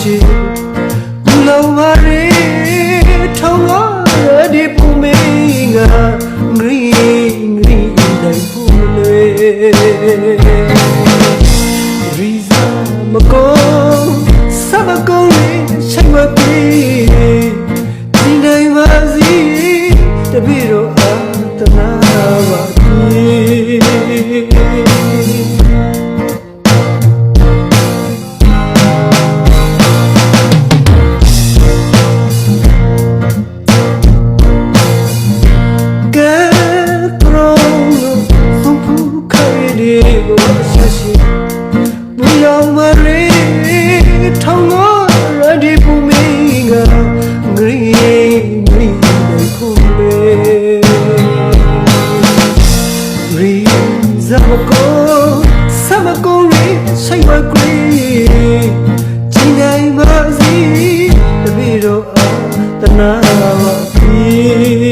ရှိဘူလောမရေထောင်းလာဒီပူမေငါငရီငရီတိုင်းပူလေရီဇာမကောစမကောလေးချိုင်မပြေဒီနိုင်ပါစီတပည့်တော်အာတနာပါပြေ re zamako samako re sai ma kre chi nai ma si tabi ro a tana wa pi